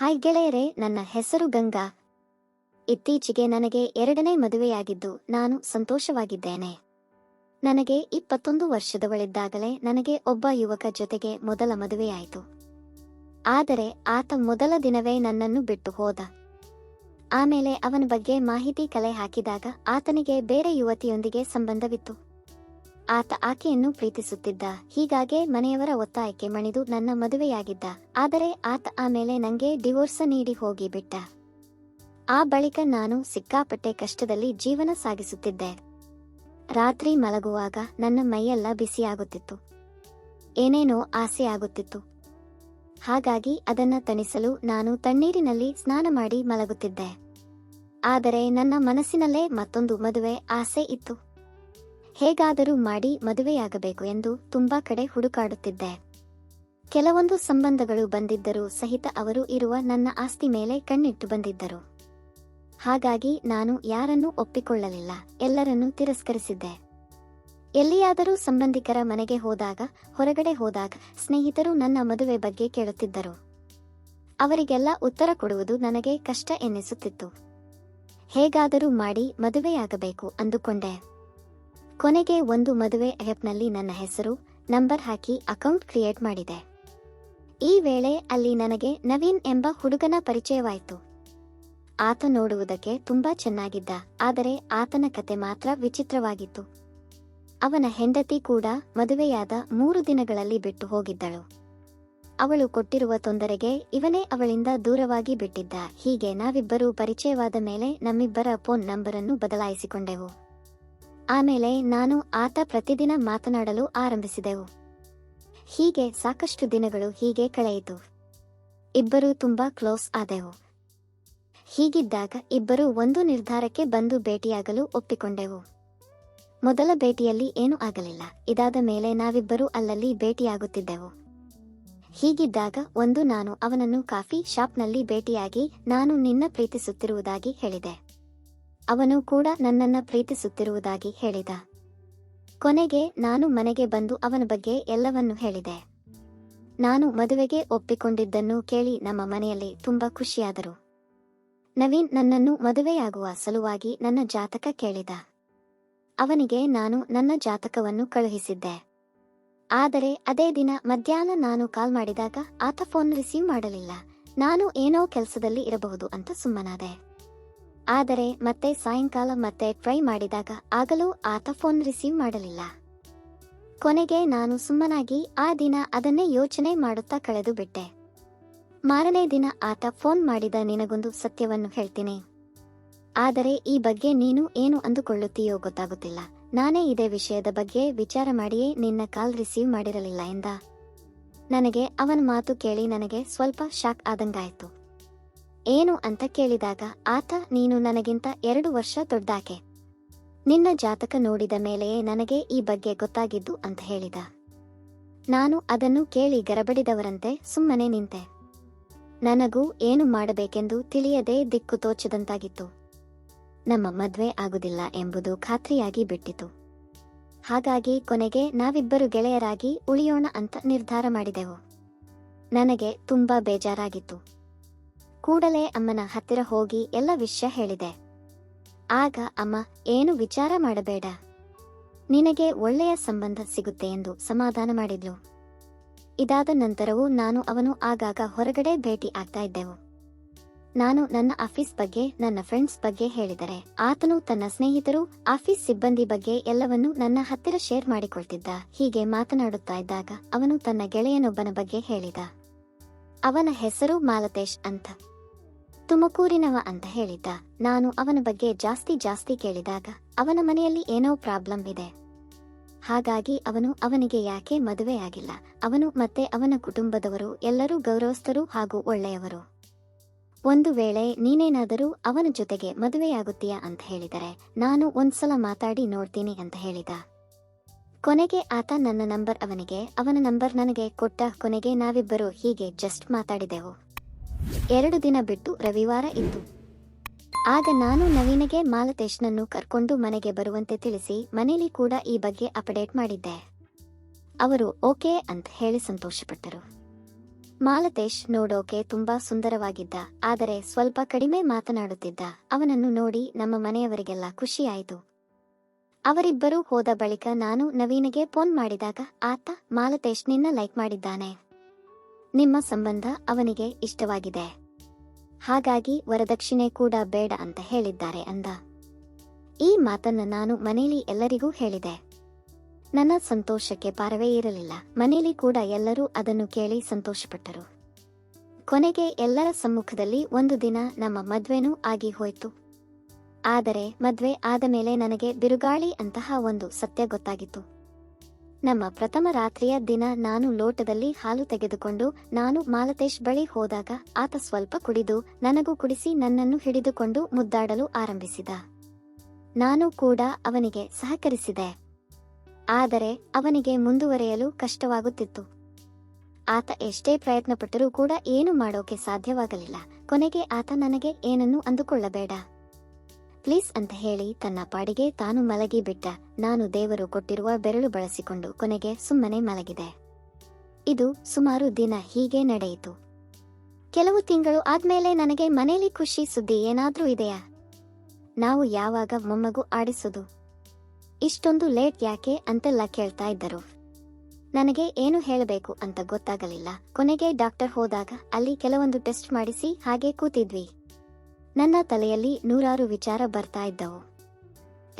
Hi ಗೆಳೆಯರೆ, ನನ್ನ ಹೆಸರು ಗಂಗಾ. ಇತ್ತೀಚೆಗೆ ನನಗೆ ಎರಡನೇ ಮದುವೆಯಾಗಿದ್ದು ನಾನು ಸಂತೋಷವಾಗಿದ್ದೇನೆ. ನನಗೆ ಇಪ್ಪತ್ತೊಂದು ವರ್ಷದವಳಿದ್ದಾಗಲೇ ನನಗೆ ಒಬ್ಬ ಯುವಕ ಜೊತೆಗೆ ಮೊದಲ ಮದುವೆಯಾಯಿತು. ಆದರೆ ಆತ ಮೊದಲ ದಿನವೇ ನನ್ನನ್ನು ಬಿಟ್ಟು ಹೋದ. ಆಮೇಲೆ ಅವನ ಬಗ್ಗೆ ಮಾಹಿತಿ ಕಲೆ ಹಾಕಿದಾಗ ಆತನಿಗೆ ಬೇರೆ ಯುವತಿಯೊಂದಿಗೆ ಸಂಬಂಧವಿತ್ತು. ಆತ ಆಕೆಯನ್ನು ಪ್ರೀತಿಸುತ್ತಿದ್ದ. ಹೀಗಾಗೆ ಮನೆಯವರ ಒತ್ತಾಯಕ್ಕೆ ಮಣಿದು ನನ್ನ ಮದುವೆಯಾಗಿದ್ದ. ಆದರೆ ಆತ ಆಮೇಲೆ ನಂಗೆ ಡಿವೋರ್ಸ ನೀಡಿ ಹೋಗಿಬಿಟ್ಟ ಆ ಬಳಿಕ ನಾನು ಸಿಕ್ಕಾಪಟ್ಟೆ ಕಷ್ಟದಲ್ಲಿ ಜೀವನ ಸಾಗಿಸುತ್ತಿದ್ದೆ. ರಾತ್ರಿ ಮಲಗುವಾಗ ನನ್ನ ಮೈಯೆಲ್ಲ ಬಿಸಿಯಾಗುತ್ತಿತ್ತು. ಏನೇನೋ ಆಸೆ ಆಗುತ್ತಿತ್ತು. ಹಾಗಾಗಿ ಅದನ್ನ ತಣಿಸಲು ನಾನು ತಣ್ಣೀರಿನಲ್ಲಿ ಸ್ನಾನ ಮಾಡಿ ಮಲಗುತ್ತಿದ್ದೆ. ಆದರೆ ನನ್ನ ಮನಸ್ಸಿನಲ್ಲೇ ಮತ್ತೊಂದು ಮದುವೆ ಆಸೆ ಇತ್ತು. ಹೇಗಾದರೂ ಮಾಡಿ ಮದುವೆಯಾಗಬೇಕು ಎಂದು ತುಂಬಾ ಕಡೆ ಹುಡುಕಾಡುತ್ತಿದ್ದೆ. ಕೆಲವೊಂದು ಸಂಬಂಧಗಳು ಬಂದಿದ್ದರೂ ಸಹಿತ ಅವರು ಇರುವ ನನ್ನ ಆಸ್ತಿ ಮೇಲೆ ಕಣ್ಣಿಟ್ಟು ಬಂದಿದ್ದರು. ಹಾಗಾಗಿ ನಾನು ಯಾರನ್ನೂ ಒಪ್ಪಿಕೊಳ್ಳಲಿಲ್ಲ, ಎಲ್ಲರನ್ನೂ ತಿರಸ್ಕರಿಸಿದ್ದೆ. ಎಲ್ಲಿಯಾದರೂ ಸಂಬಂಧಿಕರ ಮನೆಗೆ ಹೋದಾಗ, ಹೊರಗಡೆ ಹೋದಾಗ ಸ್ನೇಹಿತರು ನನ್ನ ಮದುವೆ ಬಗ್ಗೆ ಕೇಳುತ್ತಿದ್ದರು. ಅವರಿಗೆಲ್ಲ ಉತ್ತರ ಕೊಡುವುದು ನನಗೆ ಕಷ್ಟ ಎನ್ನಿಸುತ್ತಿತ್ತು. ಹೇಗಾದರೂ ಮಾಡಿ ಮದುವೆಯಾಗಬೇಕು ಅಂದುಕೊಂಡೆ. ಕೊನೆಗೆ ಒಂದು ಮದುವೆ ಆ್ಯಪ್ನಲ್ಲಿ ನನ್ನ ಹೆಸರು, ನಂಬರ್ ಹಾಕಿ ಅಕೌಂಟ್ ಕ್ರಿಯೇಟ್ ಮಾಡಿದೆ. ಈ ವೇಳೆ ಅಲ್ಲಿ ನನಗೆ ನವೀನ್ ಎಂಬ ಹುಡುಗನ ಪರಿಚಯವಾಯಿತು. ಆತ ನೋಡುವುದಕ್ಕೆ ತುಂಬಾ ಚೆನ್ನಾಗಿದ್ದ, ಆದರೆ ಆತನ ಕತೆ ಮಾತ್ರ ವಿಚಿತ್ರವಾಗಿತ್ತು. ಅವನ ಹೆಂಡತಿ ಕೂಡ ಮದುವೆಯಾದ ಮೂರು ದಿನಗಳಲ್ಲಿ ಬಿಟ್ಟು ಹೋಗಿದ್ದಳು. ಅವಳು ಕೊಟ್ಟಿರುವ ತೊಂದರೆಗೆ ಇವನೇ ಅವಳಿಂದ ದೂರವಾಗಿ ಬಿಟ್ಟಿದ್ದ, ಹೀಗೆ ನಾವಿಬ್ಬರೂ ಪರಿಚಯವಾದ ಮೇಲೆ ನಮ್ಮಿಬ್ಬರ ಫೋನ್ ನಂಬರನ್ನು ಬದಲಾಯಿಸಿಕೊಂಡೆವು. ಆಮೇಲೆ ನಾನು ಆತ ಪ್ರತಿದಿನ ಮಾತನಾಡಲು ಆರಂಭಿಸಿದೆವು. ಹೀಗೆ ಸಾಕಷ್ಟು ದಿನಗಳು ಹೀಗೆ ಕಳೆಯಿತು. ಇಬ್ಬರೂ ತುಂಬಾ ಕ್ಲೋಸ್ ಆದೆವು. ಹೀಗಿದ್ದಾಗ ಇಬ್ಬರು ಒಂದು ನಿರ್ಧಾರಕ್ಕೆ ಬಂದು ಭೇಟಿಯಾಗಲು ಒಪ್ಪಿಕೊಂಡೆವು. ಮೊದಲ ಭೇಟಿಯಲ್ಲಿ ಏನೂ ಆಗಲಿಲ್ಲ. ಇದಾದ ಮೇಲೆ ನಾವಿಬ್ಬರೂ ಅಲ್ಲಲ್ಲಿ ಭೇಟಿಯಾಗುತ್ತಿದ್ದೆವು. ಹೀಗಿದ್ದಾಗ ಒಂದು ನಾನು ಅವನನ್ನು ಕಾಫಿ ಶಾಪ್ನಲ್ಲಿ ಭೇಟಿಯಾಗಿ ನಾನು ನಿನ್ನ ಪ್ರೀತಿಸುತ್ತಿರುವುದಾಗಿ ಹೇಳಿದೆ. ಅವನು ಕೂಡ ನನ್ನನ್ನ ಪ್ರೀತಿಸುತ್ತಿರುವುದಾಗಿ ಹೇಳಿದ. ಕೊನೆಗೆ ನಾನು ಮನೆಗೆ ಬಂದು ಅವನ ಬಗ್ಗೆ ಎಲ್ಲವನ್ನೂ ಹೇಳಿದೆ. ನಾನು ಮದುವೆಗೆ ಒಪ್ಪಿಕೊಂಡಿದ್ದನ್ನು ಕೇಳಿ ನಮ್ಮ ಮನೆಯಲ್ಲಿ ತುಂಬಾ ಖುಷಿಯಾದರು. ನವೀನ್ ನನ್ನನ್ನು ಮದುವೆಯಾಗುವ ಸಲುವಾಗಿ ನನ್ನ ಜಾತಕ ಕೇಳಿದ. ಅವನಿಗೆ ನಾನು ನನ್ನ ಜಾತಕವನ್ನು ಕಳುಹಿಸಿದ್ದೆ. ಆದರೆ ಅದೇ ದಿನ ಮಧ್ಯಾಹ್ನ ನಾನು ಕಾಲ್ ಮಾಡಿದಾಗ ಆತ ಫೋನ್ ರಿಸೀವ್ ಮಾಡಲಿಲ್ಲ. ನಾನು ಏನೋ ಕೆಲಸದಲ್ಲಿ ಇರಬಹುದು ಅಂತ ಸುಮ್ಮನಾದೆ. ಆದರೆ ಮತ್ತೆ ಸಾಯಂಕಾಲ ಮತ್ತೆ ಟ್ರೈ ಮಾಡಿದಾಗ ಆಗಲೂ ಆತ ಫೋನ್ ರಿಸೀವ್ ಮಾಡಲಿಲ್ಲ. ಕೊನೆಗೆ ನಾನು ಸುಮ್ಮನಾಗಿ ಆ ದಿನ ಅದನ್ನೇ ಯೋಚನೆ ಮಾಡುತ್ತಾ ಕಳೆದು ಬಿಟ್ಟೆ. ಮಾರನೇ ದಿನ ಆತ ಫೋನ್ ಮಾಡಿದ ನಿನಗೊಂದು ಸತ್ಯವನ್ನು ಹೇಳ್ತೀನಿ. ಆದರೆ ಈ ಬಗ್ಗೆ ನೀನು ಏನು ಅಂದುಕೊಳ್ಳುತ್ತೀಯೋ ಗೊತ್ತಾಗುತ್ತಿಲ್ಲ. ನಾನೇ ಇದೇ ವಿಷಯದ ಬಗ್ಗೆ ವಿಚಾರ ಮಾಡಿಯೇ ನಿನ್ನ ಕಾಲ್ ರಿಸೀವ್ ಮಾಡಿರಲಿಲ್ಲ ಎಂದ. ನನಗೆ ಅವನ ಮಾತು ಕೇಳಿ ನನಗೆ ಸ್ವಲ್ಪ ಶಾಕ್ ಆದಂಗಾಯ್ತು. ಏನು ಅಂತ ಕೇಳಿದಾಗ, ಆತ, ನೀನು ನನಗಿಂತ ಎರಡು ವರ್ಷ ದೊಡ್ಡಾಕೆ. ನಿನ್ನ ಜಾತಕ ನೋಡಿದ ಮೇಲೆಯೇ ನನಗೆ ಈ ಬಗ್ಗೆ ಗೊತ್ತಾಗಿದ್ದು ಅಂತ ಹೇಳಿದ. ನಾನು ಅದನ್ನು ಕೇಳಿ ಗರಬಡಿದವರಂತೆ ಸುಮ್ಮನೆ ನಿಂತೆ. ನನಗೂ ಏನು ಮಾಡಬೇಕೆಂದು ತಿಳಿಯದೆ ದಿಕ್ಕು ತೋಚದಂತಾಗಿತ್ತು. ನಮ್ಮ ಮದ್ವೆ ಆಗುದಿಲ್ಲ ಎಂಬುದು ಖಾತ್ರಿಯಾಗಿ ಬಿಟ್ಟಿತು. ಹಾಗಾಗಿ ಕೊನೆಗೆ ನಾವಿಬ್ಬರು ಗೆಳೆಯರಾಗಿ ಉಳಿಯೋಣ ಅಂತ ನಿರ್ಧಾರ ಮಾಡಿದೆವು. ನನಗೆ ತುಂಬಾ ಬೇಜಾರಾಗಿತ್ತು. ಕೂಡಲೇ ಅಮ್ಮನ ಹತ್ತಿರ ಹೋಗಿ ಎಲ್ಲ ವಿಷಯ ಹೇಳಿದೆ. ಆಗ ಅಮ್ಮ, ಏನು ವಿಚಾರ ಮಾಡಬೇಡ. ನಿನಗೆ ಒಳ್ಳೆಯ ಸಂಬಂಧ ಸಿಗುತ್ತೆ ಎಂದು ಸಮಾಧಾನ ಮಾಡಿದ್ಲು. ಇದಾದ ನಂತರವೂ ನಾನು ಅವನು ಆಗಾಗ ಹೊರಗಡೆ ಭೇಟಿ ಆಗ್ತಾ ಇದ್ದೆವು. ನಾನು ನನ್ನ ಆಫೀಸ್ ಬಗ್ಗೆ, ನನ್ನ ಫ್ರೆಂಡ್ಸ್ ಬಗ್ಗೆ ಹೇಳಿದರೆ, ಆತನು ತನ್ನ ಸ್ನೇಹಿತರು, ಆಫೀಸ್ ಸಿಬ್ಬಂದಿ ಬಗ್ಗೆ ಎಲ್ಲವನ್ನೂ ನನ್ನ ಹತ್ತಿರ ಶೇರ್ ಮಾಡಿಕೊಳ್ತಿದ್ದ. ಹೀಗೆ ಮಾತನಾಡುತ್ತಾ ಇದ್ದಾಗ ಅವನು ತನ್ನ ಗೆಳೆಯನೊಬ್ಬನ ಬಗ್ಗೆ ಹೇಳಿದ. ಅವನ ಹೆಸರು ಮಾಲತೇಶ್ ಅಂತ. ತುಮಕೂರಿನವ ಅಂತ ಹೇಳಿದ್ದ. ನಾನು ಅವನ ಬಗ್ಗೆ ಜಾಸ್ತಿ ಜಾಸ್ತಿ ಕೇಳಿದಾಗ ಅವನ ಮನೆಯಲ್ಲಿ ಏನೋ ಪ್ರಾಬ್ಲಮ್ ಇದೆ. ಹಾಗಾಗಿ ಅವನು ಅವನಿಗೆ ಯಾಕೆ ಮದುವೆಯಾಗಿಲ್ಲ ಅವನು ಮತ್ತೆ ಅವನ ಕುಟುಂಬದವರು, ಎಲ್ಲರೂ ಗೌರವಸ್ಥರು ಹಾಗೂ ಒಳ್ಳೆಯವರು. ಒಂದು ವೇಳೆ ನೀನೇನಾದರೂ ಅವನ ಜೊತೆಗೆ ಮದುವೆಯಾಗುತ್ತೀಯಾ ಅಂತ ಹೇಳಿದರೆ, ನಾನು ಒಂದ್ಸಲ ಮಾತಾಡಿ ನೋಡ್ತೀನಿ ಅಂತ ಹೇಳಿದ. ಕೊನೆಗೆ ಆತ ನನ್ನ ನಂಬರ್ ಅವನಿಗೆ, ಅವನ ನಂಬರ್ ನನಗೆ ಕೊಟ್ಟ ಕೊನೆಗೆ ನಾವಿಬ್ಬರು ಹೀಗೆ ಜಸ್ಟ್ ಮಾತಾಡಿದೆವು. ಎರಡು ದಿನ ಬಿಟ್ಟು ರವಿವಾರ ಇತ್ತು. ಆಗ ನಾನು ನವೀನಗೆ ಮಾಲತೇಶ್ನನ್ನು ಕರ್ಕೊಂಡು ಮನೆಗೆ ಬರುವಂತೆ ತಿಳಿಸಿ ಮನೇಲಿ ಕೂಡ ಈ ಬಗ್ಗೆ ಅಪ್ಡೇಟ್ ಮಾಡಿದ್ದೆ. ಅವರು ಓಕೆ ಅಂತ ಹೇಳಿ ಸಂತೋಷಪಟ್ಟರು. ಮಾಲತೇಶ್ ನೋಡೋಕೆ ತುಂಬಾ ಸುಂದರವಾಗಿದ್ದ, ಆದರೆ ಸ್ವಲ್ಪ ಕಡಿಮೆ ಮಾತನಾಡುತ್ತಿದ್ದ, ಅವನನ್ನು ನೋಡಿ ನಮ್ಮ ಮನೆಯವರಿಗೆಲ್ಲ ಖುಷಿಯಾಯಿತು ಅವರಿಬ್ಬರೂ ಹೋದ ಬಳಿಕ ನಾನು ನವೀನಗೆ ಫೋನ್ ಮಾಡಿದಾಗ, ಆತ ಮಾಲತೇಶ್ ನಿನ್ನ ಲೈಕ್ ಮಾಡಿದ್ದಾನೆ. ನಿಮ್ಮ ಸಂಬಂಧ ಅವನಿಗೆ ಇಷ್ಟವಾಗಿದೆ. ಹಾಗಾಗಿ ವರದಕ್ಷಿಣೆ ಕೂಡ ಬೇಡ ಅಂತ ಹೇಳಿದ್ದಾರೆ ಅಂದ. ಈ ಮಾತನ್ನ ನಾನು ಮನೇಲಿ ಎಲ್ಲರಿಗೂ ಹೇಳಿದೆ. ನನ್ನ ಸಂತೋಷಕ್ಕೆ ಪಾರವೇ ಇರಲಿಲ್ಲ. ಮನೇಲಿ ಕೂಡ ಎಲ್ಲರೂ ಅದನ್ನು ಕೇಳಿ ಸಂತೋಷಪಟ್ಟರು. ಕೊನೆಗೆ ಎಲ್ಲರ ಸಮ್ಮುಖದಲ್ಲಿ ಒಂದು ದಿನ ನಮ್ಮ ಮದ್ವೆನೂ ಆಗಿ ಹೋಯಿತು. ಆದರೆ ಮದ್ವೆ ಆದ ಮೇಲೆ ನನಗೆ ಬಿರುಗಾಳಿ ಅಂತಹ ಒಂದು ಸತ್ಯ ಗೊತ್ತಾಗಿತ್ತು. ನಮ್ಮ ಪ್ರಥಮ ರಾತ್ರಿಯ ದಿನ ನಾನು ಲೋಟದಲ್ಲಿ ಹಾಲು ತೆಗೆದುಕೊಂಡು ನಾನು ಮಾಲತೇಶ್ ಬಳಿ ಹೋದಾಗ ಆತ ಸ್ವಲ್ಪ ಕುಡಿದು ನನಗೂ ಕುಡಿಸಿ ನನ್ನನ್ನು ಹಿಡಿದುಕೊಂಡು ಮುದ್ದಾಡಲು ಆರಂಭಿಸಿದ. ನಾನು ಕೂಡ ಅವನಿಗೆ ಸಹಕರಿಸಿದೆ. ಆದರೆ ಅವನಿಗೆ ಮುಂದುವರೆಯಲು ಕಷ್ಟವಾಗುತ್ತಿತ್ತು. ಆತ ಎಷ್ಟೇ ಪ್ರಯತ್ನಪಟ್ಟರೂ ಕೂಡ ಏನು ಮಾಡೋಕೆ ಸಾಧ್ಯವಾಗಲಿಲ್ಲ. ಕೊನೆಗೆ ಆತ ನನಗೆ ಏನನ್ನೂ ಅಂದುಕೊಳ್ಳಬೇಡ. ಪ್ಲೀಸ್ ಅಂತ ಹೇಳಿ ತನ್ನ ಪಾಡಿಗೆ ತಾನು ಮಲಗಿ ಬಿಟ್ಟ. ನಾನು ದೇವರು ಕೊಟ್ಟಿರುವ ಬೆರಳು ಬಳಸಿಕೊಂಡು ಕೊನೆಗೆ ಸುಮ್ಮನೆ ಮಲಗಿದೆ. ಇದು ಸುಮಾರು ದಿನ ಹೀಗೆ ನಡೆಯಿತು. ಕೆಲವು ತಿಂಗಳು ಆದ್ಮೇಲೆ ನನಗೆ ಮನೇಲಿ ಖುಷಿ ಸುದ್ದಿ ಏನಾದ್ರೂ ಇದೆಯಾ? ನಾವು ಯಾವಾಗ ಮೊಮ್ಮಗು ಆಡಿಸುದು? ಇಷ್ಟೊಂದು ಲೇಟ್ ಯಾಕೆ ಅಂತೆಲ್ಲ ಕೇಳ್ತಾ ಇದ್ದರು. ನನಗೆ ಏನು ಹೇಳಬೇಕು ಅಂತ ಗೊತ್ತಾಗಲಿಲ್ಲ. ಕೊನೆಗೆ ಡಾಕ್ಟರ್ ಹೋದಾಗ ಅಲ್ಲಿ ಕೆಲವೊಂದು ಟೆಸ್ಟ್ ಮಾಡಿಸಿ ಹಾಗೆ ಕೂತಿದ್ವಿ. ನನ್ನ ತಲೆಯಲ್ಲಿ ನೂರಾರು ವಿಚಾರ ಬರ್ತಾ ಇದ್ದವು.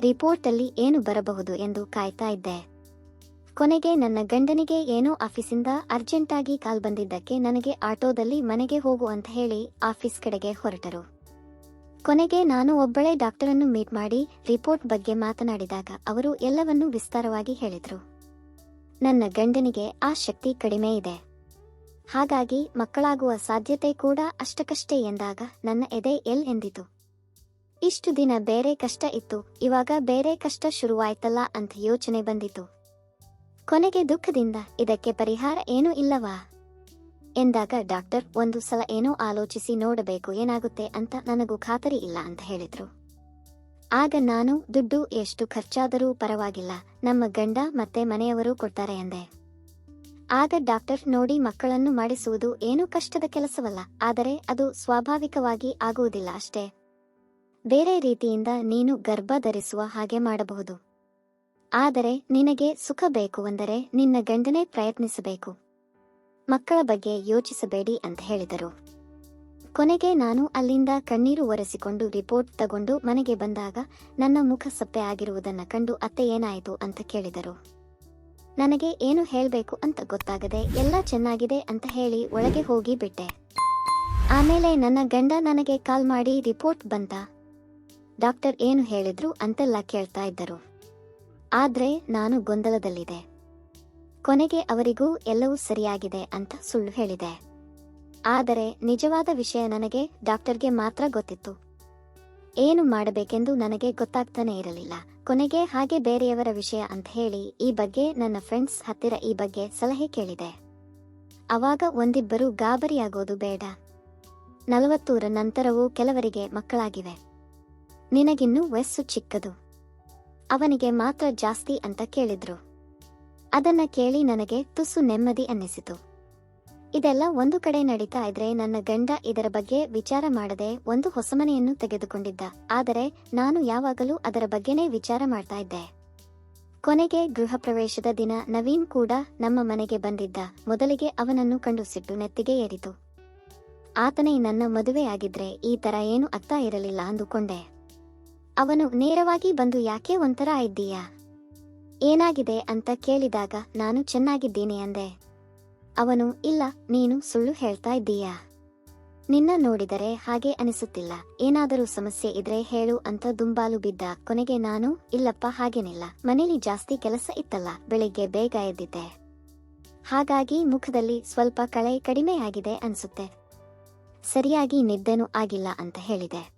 ರಿಪೋರ್ಟಲ್ಲಿ ಏನು ಬರಬಹುದು ಎಂದು ಕಾಯ್ತಾ ಇದ್ದೆ. ಕೊನೆಗೆ ನನ್ನ ಗಂಡನಿಗೆ ಏನೋ ಆಫೀಸಿಂದ ಅರ್ಜೆಂಟಾಗಿ ಕಾಲ್ ಬಂದಿದ್ದಕ್ಕೆ ನನಗೆ ಆಟೋದಲ್ಲಿ ಮನೆಗೆ ಹೋಗು ಅಂತ ಹೇಳಿ ಆಫೀಸ್ ಕಡೆಗೆ ಹೊರಟರು. ಕೊನೆಗೆ ನಾನು ಒಬ್ಬಳೇ ಡಾಕ್ಟರನ್ನು ಮೀಟ್ ಮಾಡಿ ರಿಪೋರ್ಟ್ ಬಗ್ಗೆ ಮಾತನಾಡಿದಾಗ ಅವರು ಎಲ್ಲವನ್ನೂ ವಿಸ್ತಾರವಾಗಿ ಹೇಳಿದರು. ನನ್ನ ಗಂಡನಿಗೆ ಆ ಶಕ್ತಿ ಕಡಿಮೆ ಇದೆ. ಹಾಗಾಗಿ ಮಕ್ಕಳಾಗುವ ಸಾಧ್ಯತೆ ಕೂಡ ಅಷ್ಟಕಷ್ಟೇ ಎಂದಾಗ ನನ್ನ ಎದೆ ಎಲ್ ಎಂದಿತು? ಇಷ್ಟು ದಿನ ಬೇರೆ ಕಷ್ಟ ಇತ್ತು, ಇವಾಗ ಬೇರೆ ಕಷ್ಟ ಶುರುವಾಯ್ತಲ್ಲ ಅಂತ ಯೋಚನೆ ಬಂದಿತು. ಕೊನೆಗೆ ದುಃಖದಿಂದ ಇದಕ್ಕೆ ಪರಿಹಾರ ಏನೂ ಇಲ್ಲವಾ? ಎಂದಾಗ ಡಾಕ್ಟರ್, ಒಂದು ಸಲ ಏನೋ ಆಲೋಚಿಸಿ ನೋಡಬೇಕು ಏನಾಗುತ್ತೆ ಅಂತ ನನಗೂ ಖಾತರಿ ಇಲ್ಲ ಅಂತ ಹೇಳಿದ್ರು. ಆಗ ನಾನು, ದುಡ್ಡು ಎಷ್ಟು ಖರ್ಚಾದರೂ ಪರವಾಗಿಲ್ಲ, ನಮ್ಮ ಗಂಡ ಮತ್ತೆ ಮನೆಯವರು ಕೊಡ್ತಾರೆ ಎಂದೆ ಆಗ ಡಾಕ್ಟರ್ ನೋಡಿ ಮಕ್ಕಳನ್ನು ಮಾಡಿಸುವುದು ಏನೂ ಕಷ್ಟದ ಕೆಲಸವಲ್ಲ, ಆದರೆ ಅದು ಸ್ವಾಭಾವಿಕವಾಗಿ ಆಗುವುದಿಲ್ಲ ಅಷ್ಟೇ. ಬೇರೆ ರೀತಿಯಿಂದ ನೀನು ಗರ್ಭ ಧರಿಸುವ ಹಾಗೆ ಮಾಡಬಹುದು. ಆದರೆ ನಿನಗೆ ಸುಖ ಬೇಕು ಅಂದರೆ ನಿನ್ನ ಗಂಡನೇ ಪ್ರಯತ್ನಿಸಬೇಕು. ಮಕ್ಕಳ ಬಗ್ಗೆ ಯೋಚಿಸಬೇಡಿ ಅಂತ ಹೇಳಿದರು. ಕೊನೆಗೆ ನಾನು ಅಲ್ಲಿಂದ ಕಣ್ಣೀರು ಒರೆಸಿಕೊಂಡು ರಿಪೋರ್ಟ್ ತಗೊಂಡು ಮನೆಗೆ ಬಂದಾಗ ನನ್ನ ಮುಖ ಸಪ್ಪೆ ಆಗಿರುವುದನ್ನ ಕಂಡು ಅತ್ತೆ ಏನಾಯಿತು ಅಂತ ಕೇಳಿದರು. ನನಗೆ ಏನು ಹೇಳಬೇಕು ಅಂತ ಗೊತ್ತಾಗದೆ ಎಲ್ಲ ಚೆನ್ನಾಗಿದೆ ಅಂತ ಹೇಳಿ ಒಳಗೆ ಹೋಗಿ ಬಿಟ್ಟೆ. ಆಮೇಲೆ ನನ್ನ ಗಂಡ ನನಗೆ ಕಾಲ್ ಮಾಡಿ ರಿಪೋರ್ಟ್ ಬಂತ. ಡಾಕ್ಟರ್ ಏನು ಹೇಳಿದ್ರು ಅಂತೆಲ್ಲ ಕೇಳ್ತಾ ಇದ್ದರು. ಆದ್ರೆ ನಾನು ಗೊಂದಲದಲ್ಲಿದೆ ಕೊನೆಗೆ ಅವರಿಗೂ ಎಲ್ಲವೂ ಸರಿಯಾಗಿದೆ ಅಂತ ಸುಳ್ಳು ಹೇಳಿದೆ. ಆದರೆ ನಿಜವಾದ ವಿಷಯ ನನಗೆ ಡಾಕ್ಟರ್ಗೆ ಮಾತ್ರ ಗೊತ್ತಿತ್ತು. ಏನು ಮಾಡಬೇಕೆಂದು ನನಗೆ ಗೊತ್ತಾಗ್ತಾನೆ ಇರಲಿಲ್ಲ. ಕೊನೆಗೆ ಹಾಗೆ ಬೇರೆಯವರ ವಿಷಯ ಅಂತ ಹೇಳಿ ಈ ಬಗ್ಗೆ ನನ್ನ ಫ್ರೆಂಡ್ಸ್ ಹತ್ತಿರ ಈ ಬಗ್ಗೆ ಸಲಹೆ ಕೇಳಿದೆ. ಅವಾಗ ಒಂದಿಬ್ಬರು ಗಾಬರಿಯಾಗೋದು ಬೇಡ. ನಲವತ್ತೂರ ನಂತರವೂ ಕೆಲವರಿಗೆ ಮಕ್ಕಳಾಗಿವೆ. ನಿನಗಿನ್ನೂ ವಯಸ್ಸು ಚಿಕ್ಕದು. ಅವನಿಗೆ ಮಾತ್ರ ಜಾಸ್ತಿ ಅಂತ ಕೇಳಿದ್ರು. ಅದನ್ನ ಕೇಳಿ ನನಗೆ ತುಸು ನೆಮ್ಮದಿ ಅನ್ನಿಸಿತು. ಇದೆಲ್ಲ ಒಂದು ಕಡೆ ನಡೀತಾ ಇದ್ರೆ ನನ್ನ ಗಂಡ ಇದರ ಬಗ್ಗೆ ವಿಚಾರ ಮಾಡದೆ ಒಂದು ಹೊಸಮನೆಯನ್ನು ತೆಗೆದುಕೊಂಡಿದ್ದ. ಆದರೆ ನಾನು ಯಾವಾಗಲೂ ಅದರ ಬಗ್ಗೆನೇ ವಿಚಾರ ಮಾಡ್ತಾ ಇದ್ದೆ. ಕೊನೆಗೆ ಗೃಹ ಪ್ರವೇಶದ ದಿನ ನವೀನ್ ಕೂಡ ನಮ್ಮ ಮನೆಗೆ ಬಂದಿದ್ದ. ಮೊದಲಿಗೆ ಅವನನ್ನು ಕಂಡು ಸಿಟ್ಟು ನೆತ್ತಿಗೆ ಏರಿತು. ಆತನೇ ನನ್ನ ಮದುವೆ ಆಗಿದ್ರೆ ಈ ತರ ಏನು ಅರ್ಥ ಇರಲಿಲ್ಲ ಅಂದುಕೊಂಡೆ. ಅವನು ನೇರವಾಗಿ ಬಂದು ಯಾಕೆ ಒಂಥರ ಇದ್ದೀಯಾ? ಏನಾಗಿದೆ ಅಂತ ಕೇಳಿದಾಗ ನಾನು ಚೆನ್ನಾಗಿದ್ದೀನಿ ಅಂದೆ. ಅವನು, ಇಲ್ಲ, ನೀನು ಸುಳ್ಳು ಹೇಳ್ತಾ ಇದ್ದೀಯಾ? ನಿನ್ನ ನೋಡಿದರೆ ಹಾಗೆ ಅನಿಸುತ್ತಿಲ್ಲ. ಏನಾದರೂ ಸಮಸ್ಯೆ ಇದ್ರೆ ಹೇಳು ಅಂತ ದುಂಬಾಲು ಬಿದ್ದ ಕೊನೆಗೆ ನಾನು, ಇಲ್ಲಪ್ಪ, ಹಾಗೇನಿಲ್ಲ. ಮನೇಲಿ ಜಾಸ್ತಿ ಕೆಲಸ ಇತ್ತಲ್ಲ, ಬೆಳಿಗ್ಗೆ ಬೇಗ ಎದ್ದಿದ್ದೆ. ಹಾಗಾಗಿ ಮುಖದಲ್ಲಿ ಸ್ವಲ್ಪ ಕಳೆ ಕಡಿಮೆಯಾಗಿದೆ ಅನ್ಸುತ್ತೆ. ಸರಿಯಾಗಿ ನಿದ್ದೆನೂ ಆಗಿಲ್ಲ, ಅಂತ ಹೇಳಿದೆ.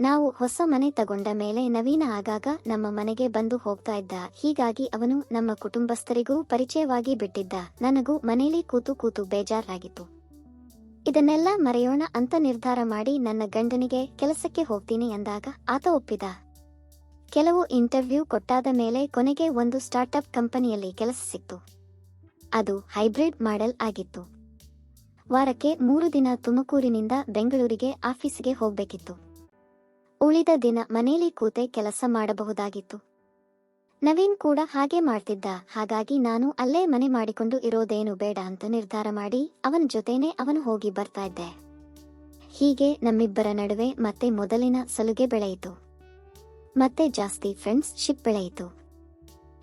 ನಾವು ಹೊಸ ಮನೆ ತಗೊಂಡ ಮೇಲೆ ನವೀನ ಆಗಾಗ ನಮ್ಮ ಮನೆಗೆ ಬಂದು ಹೋಗ್ತಾ ಇದ್ದ. ಹೀಗಾಗಿ ಅವನು ನಮ್ಮ ಕುಟುಂಬಸ್ಥರಿಗೂ ಪರಿಚಯವಾಗಿ ಬಿಟ್ಟಿದ್ದ. ನನಗೂ ಮನೇಲಿ ಕೂತು ಕೂತು ಬೇಜಾರಾಗಿತ್ತು. ಇದನ್ನೆಲ್ಲ ಮರೆಯೋಣ ಅಂತ ನಿರ್ಧಾರ ಮಾಡಿ ನನ್ನ ಗಂಡನಿಗೆ ಕೆಲಸಕ್ಕೆ ಹೋಗ್ತೀನಿ ಎಂದಾಗ ಆತ ಒಪ್ಪಿದ. ಕೆಲವು ಇಂಟರ್ವ್ಯೂ ಕೊಟ್ಟಾದ ಮೇಲೆ ಕೊನೆಗೆ ಒಂದು ಸ್ಟಾರ್ಟ್ಅಪ್ ಕಂಪನಿಯಲ್ಲಿ ಕೆಲಸ ಸಿಕ್ತು. ಅದು ಹೈಬ್ರಿಡ್ ಮಾಡೆಲ್ ಆಗಿತ್ತು. ವಾರಕ್ಕೆ ಮೂರು ದಿನ ತುಮಕೂರಿನಿಂದ ಬೆಂಗಳೂರಿಗೆ ಆಫೀಸ್ಗೆ ಹೋಗ್ಬೇಕಿತ್ತು. ಉಳಿದ ದಿನ ಮನೇಲಿ ಕೂತೆ ಕೆಲಸ ಮಾಡಬಹುದಾಗಿತ್ತು. ನವೀನ್ ಕೂಡ ಹಾಗೆ ಮಾಡ್ತಿದ್ದ. ಹಾಗಾಗಿ ನಾನು ಅಲ್ಲೇ ಮನೆ ಮಾಡಿಕೊಂಡು ಇರೋದೇನು ಬೇಡ ಅಂತ ನಿರ್ಧಾರ ಮಾಡಿ ಅವನ ಜೊತೆನೆ ಅವನು ಹೋಗಿ ಬರ್ತಾ ಇದ್ದೆ. ಹೀಗೆ ನಮ್ಮಿಬ್ಬರ ನಡುವೆ ಮತ್ತೆ ಮೊದಲಿನ ಸಲುಗೆ ಬೆಳೆಯಿತು. ಮತ್ತೆ ಜಾಸ್ತಿ ಫ್ರೆಂಡ್ಸ್ ಶಿಪ್ ಬೆಳೆಯಿತು.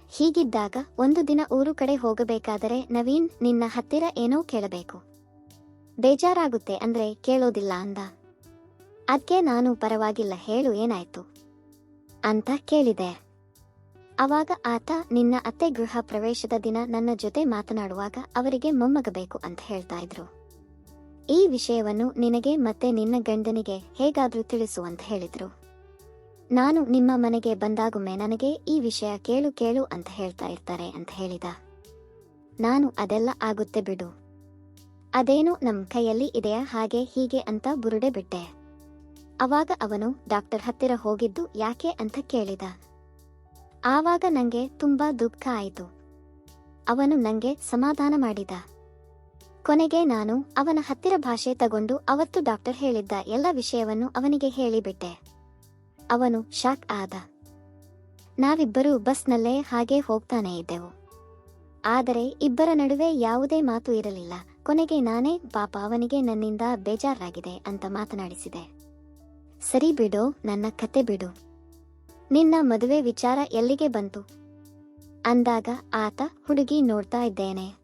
ಹೀಗಿದ್ದಾಗ ಒಂದು ದಿನ ಊರು ಕಡೆ ಹೋಗಬೇಕಾದರೆ ನವೀನ್ ನಿನ್ನ ಹತ್ತಿರ ಏನೋ ಕೇಳಬೇಕು. ಬೇಜಾರಾಗುತ್ತೆ ಅಂದ್ರೆ ಕೇಳೋದಿಲ್ಲ ಅಂದ. ಅದ್ಕೆ ನಾನು ಪರವಾಗಿಲ್ಲ, ಹೇಳು ಏನಾಯ್ತು? ಅಂತ ಕೇಳಿದೆ. ಅವಾಗ ಆತ, ನಿನ್ನ ಅತ್ತೆ ಗೃಹ ಪ್ರವೇಶದ ದಿನ ನನ್ನ ಜೊತೆ ಮಾತನಾಡುವಾಗ ಅವರಿಗೆ ಮೊಮ್ಮಗಬೇಕು ಅಂತ ಹೇಳ್ತಾ ಇದ್ರು. ಈ ವಿಷಯವನ್ನು ನಿನಗೆ ಮತ್ತೆ ನಿನ್ನ ಗಂಡನಿಗೆ ಹೇಗಾದ್ರೂ ತಿಳಿಸು ಅಂತ ಹೇಳಿದ್ರು. ನಾನು ನಿಮ್ಮ ಮನೆಗೆ ಬಂದಾಗೊಮ್ಮೆ ನನಗೆ ಈ ವಿಷಯ ಕೇಳು ಕೇಳು ಅಂತ ಹೇಳ್ತಾ ಇರ್ತಾರೆ ಅಂತ ಹೇಳಿದ. ನಾನು ಅದೆಲ್ಲ ಆಗುತ್ತೆ ಬಿಡು. ಅದೇನು ನಮ್ ಕೈಯಲ್ಲಿ ಇದೆಯಾ, ಹಾಗೆ ಹೀಗೆ ಅಂತ ಬುರುಡೆ ಬಿಟ್ಟೆ. ಅವಾಗ ಅವನು ಡಾಕ್ಟರ್ ಹತ್ತಿರ ಹೋಗಿದ್ದು ಯಾಕೆ ಅಂತ ಕೇಳಿದ. ಆವಾಗ ನಂಗೆ ತುಂಬಾ ದುಃಖ ಆಯಿತು. ಅವನು ನಂಗೆ ಸಮಾಧಾನ ಮಾಡಿದ. ಕೊನೆಗೆ ನಾನು ಅವನ ಹತ್ತಿರ ಭಾಷೆ ತಗೊಂಡು ಅವತ್ತು ಡಾಕ್ಟರ್ ಹೇಳಿದ್ದ ಎಲ್ಲ ವಿಷಯವನ್ನು ಅವನಿಗೆ ಹೇಳಿಬಿಟ್ಟೆ. ಅವನು ಶಾಕ್ ಆದ. ನಾವಿಬ್ಬರೂ ಬಸ್ನಲ್ಲೇ ಹಾಗೆ ಹೋಗ್ತಾನೆ ಇದ್ದೆವು. ಆದರೆ ಇಬ್ಬರ ನಡುವೆ ಯಾವುದೇ ಮಾತು ಇರಲಿಲ್ಲ. ಕೊನೆಗೆ ನಾನೇ ಪಾಪ ಅವನಿಗೆ ನನ್ನಿಂದ ಬೇಜಾರಾಗಿದೆ ಅಂತ ಮಾತನಾಡಿಸಿದೆ. ಸರಿ ಬಿಡು, ನನ್ನ ಕತೆ ಬಿಡು. ನಿನ್ನ ಮದುವೆ ವಿಚಾರ ಎಲ್ಲಿಗೆ ಬಂತು? ಅಂದಾಗ ಆತ ಹುಡುಗಿ ನೋಡ್ತಾ ಇದ್ದೇನೆ.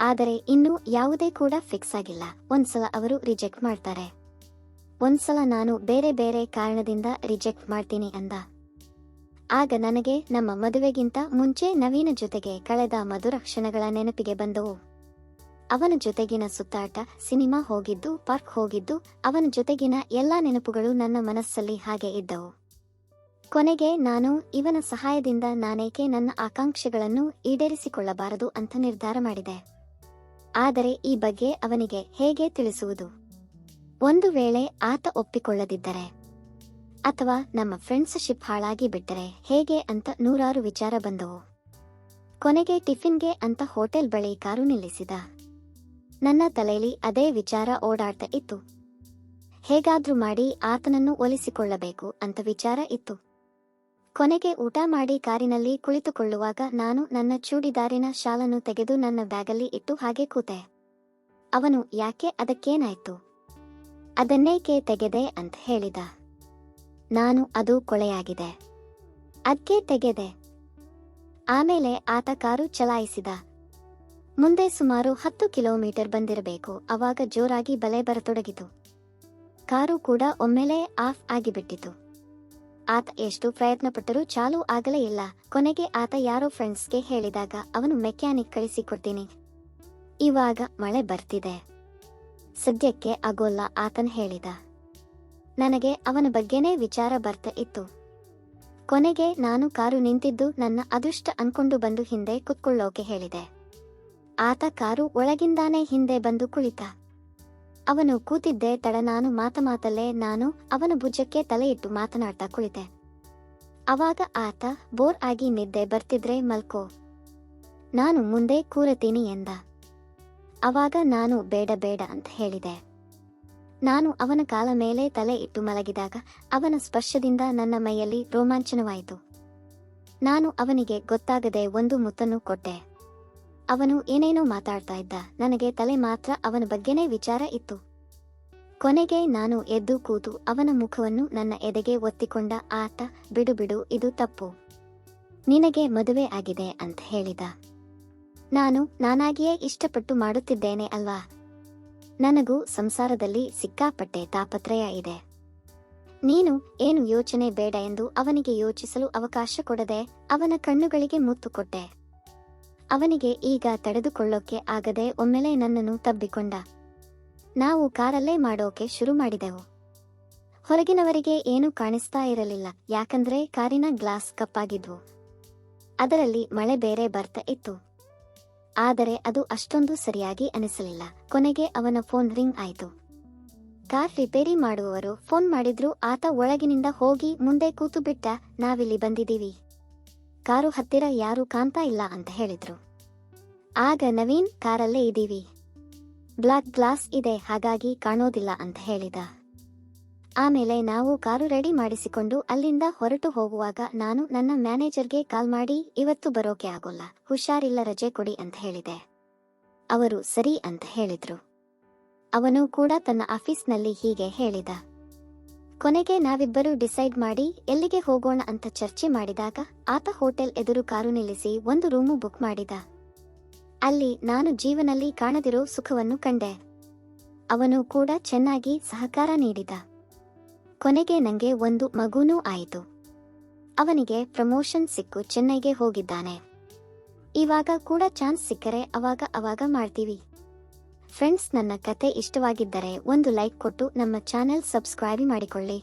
ಆದರೆ ಇನ್ನೂ ಯಾವುದೇ ಕೂಡ ಫಿಕ್ಸ್ ಆಗಿಲ್ಲ. ಒಂದ್ಸಲ ಅವರು ರಿಜೆಕ್ಟ್ ಮಾಡ್ತಾರೆ. ಒಂದ್ಸಲ ನಾನು ಬೇರೆ ಬೇರೆ ಕಾರಣದಿಂದ ರಿಜೆಕ್ಟ್ ಮಾಡ್ತೀನಿ ಅಂದ. ಆಗ ನನಗೆ ನಮ್ಮ ಮದುವೆಗಿಂತ ಮುಂಚೆ ನವೀನ ಜೊತೆಗೆ ಕಳೆದ ಮಧುರ ಕ್ಷಣಗಳ ನೆನಪಿಗೆ ಬಂದವು. ಅವನ ಜೊತೆಗಿನ ಸುತ್ತಾಟ, ಸಿನಿಮಾ ಹೋಗಿದ್ದು, ಪಾರ್ಕ್ ಹೋಗಿದ್ದು, ಅವನ ಜೊತೆಗಿನ ಎಲ್ಲಾ ನೆನಪುಗಳು ನನ್ನ ಮನಸ್ಸಲ್ಲಿ ಹಾಗೆ ಇದ್ದವು. ಕೊನೆಗೆ ನಾನು ಇವನ ಸಹಾಯದಿಂದ ನಾನೇಕೆ ನನ್ನ ಆಕಾಂಕ್ಷೆಗಳನ್ನು ಈಡೇರಿಸಿಕೊಳ್ಳಬಾರದು ಅಂತ ನಿರ್ಧಾರ ಮಾಡಿದೆ. ಆದರೆ ಈ ಬಗ್ಗೆ ಅವನಿಗೆ ಹೇಗೆ ತಿಳಿಸುವುದು? ಒಂದು ವೇಳೆ ಆತ ಒಪ್ಪಿಕೊಳ್ಳದಿದ್ದರೆ ಅಥವಾ ನಮ್ಮ ಫ್ರೆಂಡ್ಸ್ಶಿಪ್ ಹಾಳಾಗಿ ಬಿಟ್ಟರೆ ಹೇಗೆ ಅಂತ ನೂರಾರು ವಿಚಾರ ಬಂದವು. ಕೊನೆಗೆ ಟಿಫಿನ್ಗೆ ಅಂತ ಹೋಟೆಲ್ ಬಳಿ ಕಾರು ನಿಲ್ಲಿಸಿದ. ನನ್ನ ತಲೆಯಲ್ಲಿ ಅದೇ ವಿಚಾರ ಓಡಾಡ್ತಾ ಇತ್ತು. ಹೇಗಾದ್ರೂ ಮಾಡಿ ಆತನನ್ನು ಒಲಿಸಿಕೊಳ್ಳಬೇಕು ಅಂತ ವಿಚಾರ ಇತ್ತು. ಕೊನೆಗೆ ಊಟ ಮಾಡಿ ಕಾರಿನಲ್ಲಿ ಕುಳಿತುಕೊಳ್ಳುವಾಗ ನಾನು ನನ್ನ ಚೂಡಿದಾರಿನ ಶಾಲನ್ನು ತೆಗೆದು ನನ್ನ ಬ್ಯಾಗಲ್ಲಿ ಇಟ್ಟು ಹಾಗೆ ಕೂತೆ. ಅವನು, ಯಾಕೆ ಅದಕ್ಕೇನಾಯ್ತು? ಅದನ್ನೇಕೆ ತೆಗೆದೆ ಅಂತ ಹೇಳಿದ. ನಾನು ಅದು ಕೊಳೆಯಾಗಿದೆ ಅದ್ಕೆ ತೆಗೆದೆ. ಆಮೇಲೆ ಆತ ಕಾರು ಚಲಾಯಿಸಿದ. ಮುಂದೆ ಸುಮಾರು ಹತ್ತು ಕಿಲೋಮೀಟರ್ ಬಂದಿರಬೇಕು. ಅವಾಗ ಜೋರಾಗಿ ಬಲೆ ಬರತೊಡಗಿತು. ಕಾರು ಕೂಡ ಒಮ್ಮೆಲೆ ಆಫ್ ಆಗಿಬಿಟ್ಟಿತು. ಆತ ಎಷ್ಟು ಪ್ರಯತ್ನ ಪಟ್ಟರೂ ಚಾಲೂ ಆಗಲೇ ಇಲ್ಲ. ಕೊನೆಗೆ ಆತ ಯಾರೋ ಫ್ರೆಂಡ್ಸ್ಗೆ ಹೇಳಿದಾಗ, ಅವನು ಮೆಕ್ಯಾನಿಕ್ ಕಳಿಸಿಕೊಡ್ತೀನಿ. ಇವಾಗ ಮಳೆ ಬರ್ತಿದೆ. ಸದ್ಯಕ್ಕೆ ಆಗೋಲ್ಲ ಆತನ್ ಹೇಳಿದ. ನನಗೆ ಅವನ ಬಗ್ಗೆನೇ ವಿಚಾರ ಬರ್ತಾ ಇತ್ತು. ಕೊನೆಗೆ ನಾನು ಕಾರು ನಿಂತಿದ್ದು ನನ್ನ ಅದೃಷ್ಟ ಅನ್ಕೊಂಡು ಬಂದು ಹಿಂದೆ ಕುತ್ಕೊಳ್ಳೋಕೆ ಹೇಳಿದೆ. ಆತ ಕಾರು ಒಳಗಿಂದಾನೆ ಹಿಂದೆ ಬಂದು ಕುಳಿತ. ಅವನು ಕೂತಿದ್ದೆ ತಡ ನಾನು ಮಾತ ಮಾತಲ್ಲೇ ನಾನು ಅವನ ಭುಜಕ್ಕೆ ತಲೆಯಿಟ್ಟು ಮಾತನಾಡ್ತಾ ಕುಳಿತೆ. ಅವಾಗ ಆತ ಬೋರ್ ಆಗಿ ನಿದ್ದೆ ಬರ್ತಿದ್ರೆ ಮಲ್ಕೋ. ನಾನು ಮುಂದೆ ಕೂರತೀನಿ ಎಂದ. ಅವಾಗ ನಾನು ಬೇಡ ಬೇಡ ಅಂತ ಹೇಳಿದೆ. ನಾನು ಅವನ ಕಾಲ ಮೇಲೆ ತಲೆ ಇಟ್ಟು ಮಲಗಿದಾಗ ಅವನ ಸ್ಪರ್ಶದಿಂದ ನನ್ನ ಮೈಯಲ್ಲಿ ರೋಮಾಂಚನವಾಯಿತು. ನಾನು ಅವನಿಗೆ ಗೊತ್ತಾಗದೆ ಒಂದು ಮುತ್ತನ್ನು ಕೊಟ್ಟೆ. ಅವನು ಏನೇನೋ ಮಾತಾಡ್ತಾ ಇದ್ದ. ನನಗೆ ತಲೆ ಮಾತ್ರ ಅವನ ಬಗ್ಗೆನೇ ವಿಚಾರ ಇತ್ತು. ಕೊನೆಗೆ ನಾನು ಎದ್ದು ಕೂತು ಅವನ ಮುಖವನ್ನು ನನ್ನ ಎದೆಗೆ ಒತ್ತಿಕೊಂಡ, ಆತ, ಬಿಡು ಬಿಡು, ಇದು ತಪ್ಪು. ನಿನಗೆ ಮದುವೆ ಆಗಿದೆ ಅಂತ ಹೇಳಿದ. ನಾನು ನಾನಾಗಿಯೇ ಇಷ್ಟಪಟ್ಟು ಮಾಡುತ್ತಿದ್ದೇನೆ ಅಲ್ವಾ? ನನಗೂ ಸಂಸಾರದಲ್ಲಿ ಸಿಕ್ಕಾಪಟ್ಟೆ ತಾಪತ್ರಯ ಇದೆ. ನೀನು ಏನು ಯೋಚನೆ ಬೇಡ ಎಂದು ಅವನಿಗೆ ಯೋಚಿಸಲು ಅವಕಾಶ ಕೊಡದೆ ಅವನ ಕಣ್ಣುಗಳಿಗೆ ಮುತ್ತು ಕೊಟ್ಟೆ. ಅವನಿಗೆ ಈಗ ತಡೆದುಕೊಳ್ಳೋಕೆ ಆಗದೆ ಒಮ್ಮೆಲೆ ನನ್ನನ್ನು ತಬ್ಬಿಕೊಂಡ. ನಾವು ಕಾರಲ್ಲೇ ಮಾಡೋಕೆ ಶುರು ಮಾಡಿದೆವು. ಹೊರಗಿನವರಿಗೆ ಏನೂ ಕಾಣಿಸ್ತಾ ಇರಲಿಲ್ಲ, ಯಾಕಂದ್ರೆ ಕಾರಿನ ಗ್ಲಾಸ್ ಕಪ್ಪಾಗಿದ್ವು. ಅದರಲ್ಲಿ ಮಳೆ ಬೇರೆ ಬರ್ತಾ ಇತ್ತು. ಆದರೆ ಅದು ಅಷ್ಟೊಂದು ಸರಿಯಾಗಿ ಅನಿಸಲಿಲ್ಲ. ಕೊನೆಗೆ ಅವನ ಫೋನ್ ರಿಂಗ್ ಆಯಿತು. ಕಾರ್ ರಿಪೇರಿ ಮಾಡುವವರು ಫೋನ್ ಮಾಡಿದ್ರು, ಆತ ಒಳಗಿನಿಂದ ಹೋಗಿ ಮುಂದೆ ಕೂತು ಬಿಟ್ಟ, ನಾವಿಲ್ಲಿ ಬಂದಿದ್ದೀವಿ. ಕಾರು ಹತ್ತಿರ ಯಾರೂ ಕಾಣ್ತಾ ಇಲ್ಲ ಅಂತ ಹೇಳಿದ್ರು. ಆಗ ನವೀನ್ ಕಾರಲ್ಲೇ ಇದ್ದೀವಿ. ಬ್ಲಾಕ್ ಗ್ಲಾಸ್ ಇದೆ, ಹಾಗಾಗಿ ಕಾಣೋದಿಲ್ಲ ಅಂತ ಹೇಳಿದ. ಆಮೇಲೆ ನಾವು ಕಾರು ರೆಡಿ ಮಾಡಿಸಿಕೊಂಡು ಅಲ್ಲಿಂದ ಹೊರಟು ಹೋಗುವಾಗ ನಾನು ನನ್ನ ಮ್ಯಾನೇಜರ್ಗೆ ಕಾಲ್ ಮಾಡಿ, ಇವತ್ತು ಬರೋಕೆ ಆಗೋಲ್ಲ, ಹುಷಾರಿಲ್ಲ, ರಜೆ ಕೊಡಿ ಅಂತ ಹೇಳಿದೆ. ಅವರು ಸರಿ ಅಂತ ಹೇಳಿದ್ರು. ಅವನು ಕೂಡ ತನ್ನ ಆಫೀಸ್ನಲ್ಲಿ ಹೀಗೆ ಹೇಳಿದ. ಕೊನೆಗೆ ನಾವಿಬ್ಬರು ಡಿಸೈಡ್ ಮಾಡಿ ಎಲ್ಲಿಗೆ ಹೋಗೋಣ ಅಂತ ಚರ್ಚೆ ಮಾಡಿದಾಗ ಆತ ಹೋಟೆಲ್ ಎದುರು ಕಾರು ನಿಲ್ಲಿಸಿ ಒಂದು ರೂಮು ಬುಕ್ ಮಾಡಿದ. ಅಲ್ಲಿ ನಾನು ಜೀವನಲ್ಲಿ ಕಾಣದಿರೋ ಸುಖವನ್ನು ಕಂಡೆ. ಅವನು ಕೂಡ ಚೆನ್ನಾಗಿ ಸಹಕಾರ ನೀಡಿದ. ಕೊನೆಗೆ ನಂಗೆ ಒಂದು ಮಗುನೂ ಆಯಿತು. ಅವನಿಗೆ ಪ್ರಮೋಷನ್ ಸಿಕ್ಕು ಚೆನ್ನೈಗೆ ಹೋಗಿದ್ದಾನೆ. ಇವಾಗ ಕೂಡ ಚಾನ್ಸ್ ಸಿಕ್ಕರೆ ಅವಾಗ ಅವಾಗ ಮಾಡ್ತೀವಿ. ಫ್ರೆಂಡ್ಸ್ ನನ್ನ ಕತೆ ಇಷ್ಟವಾಗಿದ್ದರೆ ಒಂದು ಲೈಕ್ ಕೊಟ್ಟು ನಮ್ಮ ಚಾನೆಲ್ ಸಬ್ಸ್ಕ್ರೈಬ್ ಮಾಡಿಕೊಳ್ಳಿ.